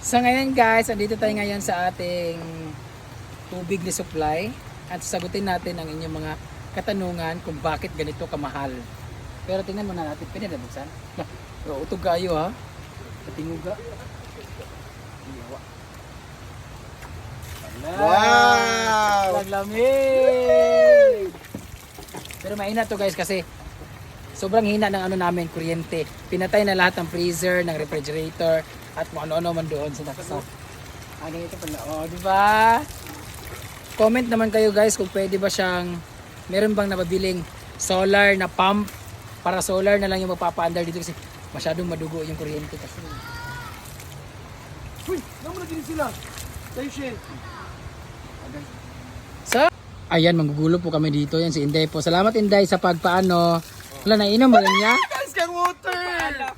So ngayon guys, andito tayo ngayon sa ating tubig ni supply at sagutin natin ang inyong mga katanungan kung bakit ganito kamahal. Pero tingnan muna natin, pwede na buksan? Pero utog kayo ha. Patinguga. Wow! Naglamig! Pero mainit to guys kasi sobrang hina ng ano namin, kuryente. Pinatay na lahat ng freezer, ng refrigerator, at kung ano-ano man doon sa nakasap. Ah, ganito pala. Oh, di ba? Comment naman kayo guys kung pwede ba siyang, meron bang nababiling solar na pump para solar na lang yung mapapaandar dito kasi masyadong madugo yung kuryente kasi. Uy, naman na din sila. Station. So, ayan, manggugulo po kami dito. Yan si Inday po. Salamat Inday sa pagpaano. Wala na inom ba niya? Guys, kang water!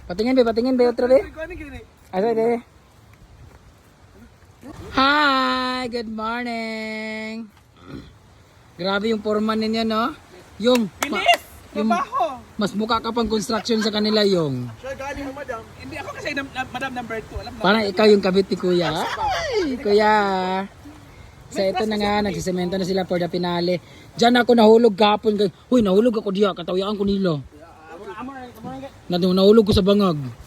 Patingin ba, patingin ba otro be? Ano gini? Asa de? Hi, good morning. Grabe yung foreman ninyo, no? Yung ma- yung Trabaho! mas mukha ka pang construction sa kanila yung. Siya galing madam. Hindi ako kasi nam- nam- madam number 2. Alam mo. Parang ikaw yung kabit ni Kuya. Ay, Kuya. So ito na nga, nagsisemento na sila for the finale. Diyan ako nahulog kay- Huy, nahulog ako diya. Katawiyaan ko nilo. Natu- Nahulog ko sa bangag.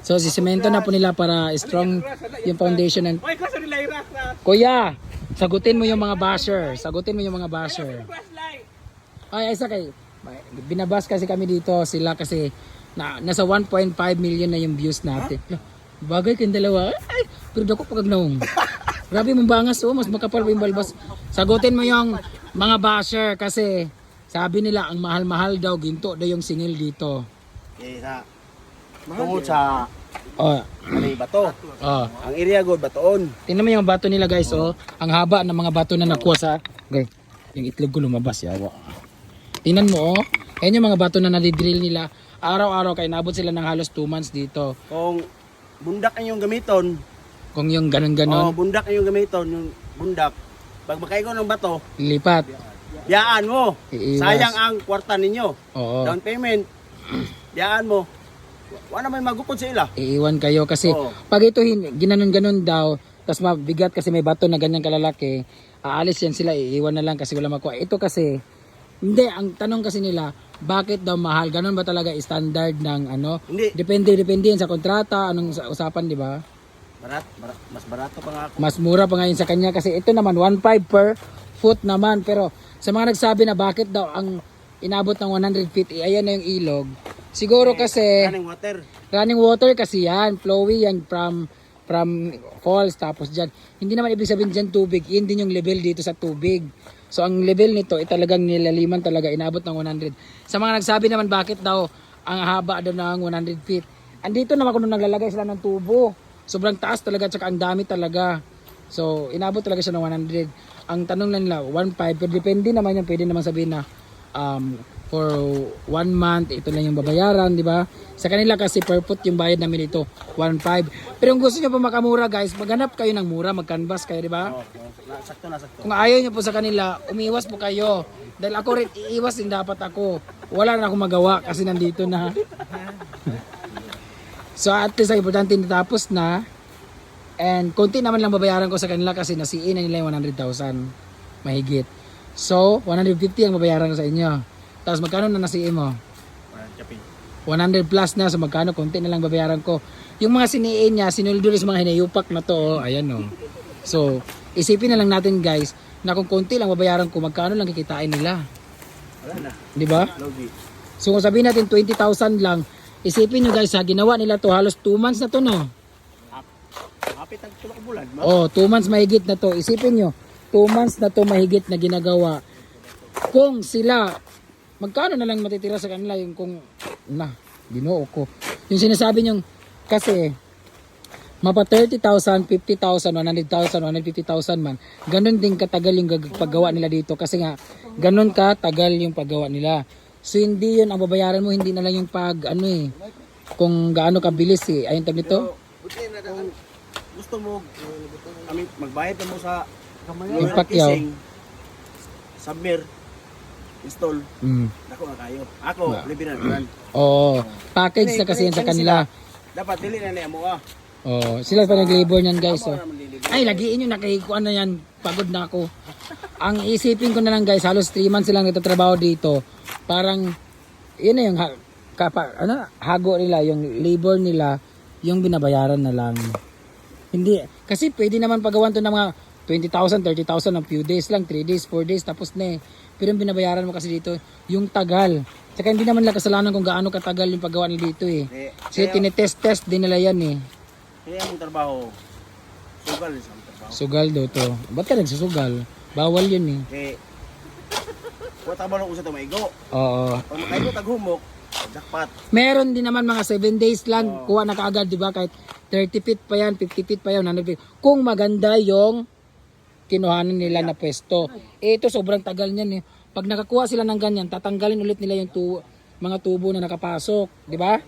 So, sisemento na po nila para strong yung foundation. ng Kuya, sagutin mo yung mga basher. Sagutin mo yung mga basher. Ay, isa kay binabas kasi kami dito sila kasi na, nasa 1.5 million na yung views natin. Bagay kayong dalawa. Ay, pero dako pag naong. Grabe mong bangas oh, mas makapal pa yung balbas. Sagutin mo yung mga basher kasi sabi nila ang mahal-mahal daw ginto daw yung singil dito. Isa. Tungod sa Oh, kanay bato. oh. Ang area god batoon. Tingnan mo yung bato nila guys oh. Ang haba ng mga bato na nakuha sa okay. Yung itlog ko lumabas yawa. Tingnan mo oh. Ayan yung mga bato na nadidrill nila. Araw-araw kaya nabot sila ng halos 2 months dito. Kung bundak ang yung gamiton, Kung yung oh, ganon-ganon, bundak ang yung gamiton, yung bundak. Pag makaigo ng bato, lipat. yaan mo. Iiwas. Sayang ang kwarta ninyo. Oo. Down payment. Yaan mo. Wala may magukod sa ila. Iiwan kayo kasi Oo. pag ito hin- ginanon-ganon daw, tapos mabigat kasi may bato na ganyan kalalaki, aalis yan sila, iiwan na lang kasi wala makuha. Ito kasi, hindi, ang tanong kasi nila, bakit daw mahal? Ganon ba talaga standard ng ano? Hindi. Depende, depende yan sa kontrata, anong sa- usapan, di ba? Barat, barat, mas barato pa nga ako. Mas mura pa ngayon sa kanya kasi ito naman 1.5 per foot naman pero sa mga nagsabi na bakit daw ang inabot ng 100 feet eh, ayan na yung ilog. Siguro kasi Kaning water. running water kasi yan, flowy yan from from falls tapos diyan. Hindi naman ibig sabihin diyan tubig, yun din yung level dito sa tubig. So ang level nito ay talagang nilaliman talaga inabot ng 100. Sa mga nagsabi naman bakit daw ang haba daw ng 100 feet. Andito naman kung naglalagay sila ng tubo. Sobrang taas talaga tsaka ang dami talaga. So inabot talaga siya ng 100. Ang tanong lang nila 1.5 pero depende naman yan pwede naman sabihin na um, for one month ito lang yung babayaran, di ba? Sa kanila kasi per foot yung bayad namin ito 1.5. Pero kung gusto niyo pa makamura guys, maghanap kayo ng mura, mag-canvas kayo, di ba? Sakto na sakto. Kung ayaw niyo po sa kanila, umiwas po kayo. Dahil ako rin, iiwas din dapat ako. Wala na akong magawa kasi nandito na. so at least ang importante natapos na. And konti naman lang babayaran ko sa kanila kasi nasiin na nila yung 100,000 mahigit. So, 150 ang babayaran ko sa inyo. Tapos magkano na nasiin mo? Walang kapin. 100 plus na, so magkano, konti na lang babayaran ko. Yung mga siniin niya, sinuldo rin sa mga hinayupak na to, oh. ayan oh. So, isipin na lang natin guys, na kung konti lang babayaran ko, magkano lang kikitain nila. Wala na. Di ba? So kung sabihin natin 20,000 lang, isipin nyo guys, ha, ginawa nila to halos 2 months na to no. Kapit ang tulok bulan. Oh, 2 months mahigit na to. Isipin nyo, 2 months na to mahigit na ginagawa. Kung sila, magkano na lang matitira sa kanila yung kung, na, ginoo ko. Yung sinasabi nyo, kasi, mapa 30,000, 50,000, 100,000, 150,000 man, ganun din katagal yung paggawa nila dito. Kasi nga, ganun katagal yung paggawa nila. So, hindi yun, ang babayaran mo, hindi na lang yung pag, ano eh, kung gaano kabilis eh. Ayun tag nito, kung gusto mo, I mean, magbayad mo sa Pacquiao. kissing, submer, install, mm. Ako nga kayo. Ako, Ba- libre na naman. Oo. Package na kasi yan sa kanila. Dapat dili na niya mo ah. Oh, sila pa nag-labor niyan guys. Oh. Para. Ay, lagiin nyo, nakikuan na yan. Pagod na ako. Ang isipin ko na lang guys, halos 3 months silang nagtatrabaho dito. Parang, yun na yung ha, kapa, ano, hago nila, yung labor nila, yung binabayaran na lang. Hindi, kasi pwede naman pagawan to ng mga 20,000, 30,000 ng few days lang, 3 days, 4 days, tapos na eh. Pero yung binabayaran mo kasi dito, yung tagal. Tsaka hindi naman nila kasalanan kung gaano katagal yung paggawa nila dito eh. Eh, Kasi kaya- tinetest-test din nila yan eh. Kaya ang trabaho, sugal sa ang trabaho. Sugal daw to. Ba't ka nagsusugal? Bawal yun eh. Eh, kung tabalo ko sa tumaigo, Oo. pag makaigo taghumok, jackpot. Meron din naman mga 7 days lang, kuha na kaagad, di ba? Kahit 30 feet pa yan, 50 feet pa yan, 100 feet. Kung maganda yung kinuhanan nila na pwesto. Eh, ito sobrang tagal niyan eh. Pag nakakuha sila ng ganyan, tatanggalin ulit nila yung tu mga tubo na nakapasok, di ba?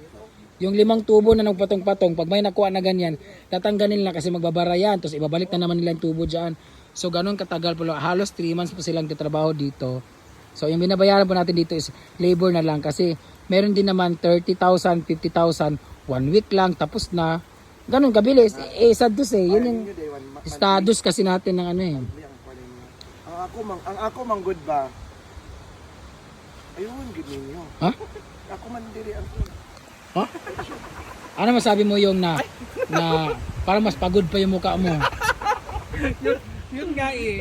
Yung limang tubo na nagpatong-patong, pag may nakuha na ganyan, tatanggalin nila kasi magbabara yan, tapos ibabalik na naman nila yung tubo dyan. So, ganun katagal po. Halos 3 months po silang titrabaho dito. So, yung binabayaran po natin dito is labor na lang kasi meron din naman 30,000, 50,000, one week lang, tapos na. Ganun kabilis. Eh, sad to say, yun yung status kasi natin ng ano eh. Ang ako mang ang ako mang good ba? Ayun gid ninyo. Ha? Ako man diri ang Ha? Ano masabi mo yung na, na para mas pagod pa yung mukha mo? yun, yun nga eh.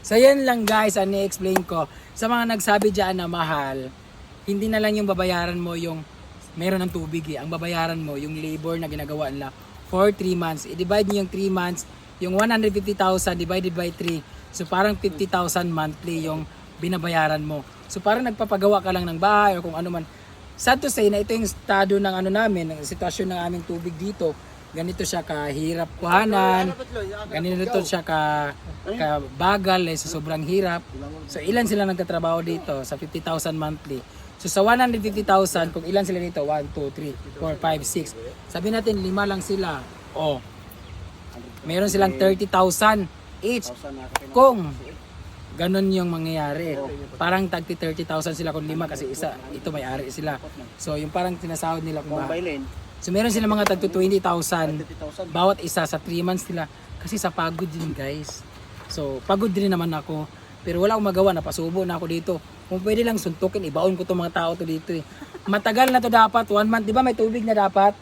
So yan lang guys, ang i-explain ko. Sa mga nagsabi dyan na mahal, hindi na lang yung babayaran mo yung meron ng tubig eh. Ang babayaran mo, yung labor na ginagawa nila for 3 months. I-divide nyo yung 3 months, yung 150,000 divided by 3. So parang 50,000 monthly yung binabayaran mo. So parang nagpapagawa ka lang ng bahay o kung ano man. Sad to say na ito yung estado ng ano namin, ng sitwasyon ng aming tubig dito. Ganito siya kahirap kuhanan. Ganito siya ka, ka bagal eh, sa sobrang hirap. So ilan sila nagtatrabaho dito sa 50,000 monthly. So sa 150,000, kung ilan sila dito? 1, 2, 3, 4, 5, 6. Sabi natin lima lang sila. Oh. Meron silang 30,000 each. Kung ganun yung mangyayari. Parang tagti 30,000 sila kung lima kasi isa, ito may ari sila. So yung parang tinasahod nila kung ba. So meron sila mga tagto 20,000 50,000. bawat isa sa 3 months nila kasi sa pagod din guys. So pagod din naman ako pero wala akong magawa napasubo na ako dito. Kung pwede lang suntukin ibaon ko tong mga tao to dito eh. Matagal na to dapat 1 month, 'di ba may tubig na dapat?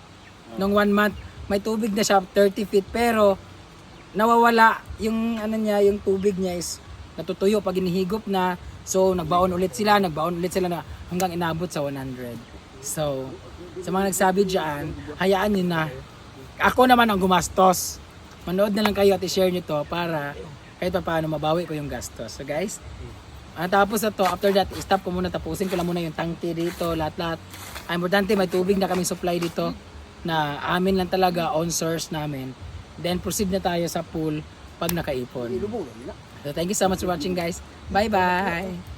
Nung 1 month may tubig na siya 30 feet pero nawawala yung ano niya, yung tubig niya is natutuyo pag inihigop na. So nagbaon ulit sila, nagbaon ulit sila na hanggang inabot sa 100. So sa mga nagsabi diyan, hayaan niyo na. Ako naman ang gumastos. Manood na lang kayo at i-share nyo to para kahit pa paano mabawi ko yung gastos. So guys, ah, tapos na to, after that, stop ko muna, tapusin ko lang muna yung tangke dito, lahat-lahat. Ang importante, may tubig na kaming supply dito na amin lang talaga, on source namin. Then proceed na tayo sa pool pag nakaipon. So thank you so much for watching guys. Bye-bye!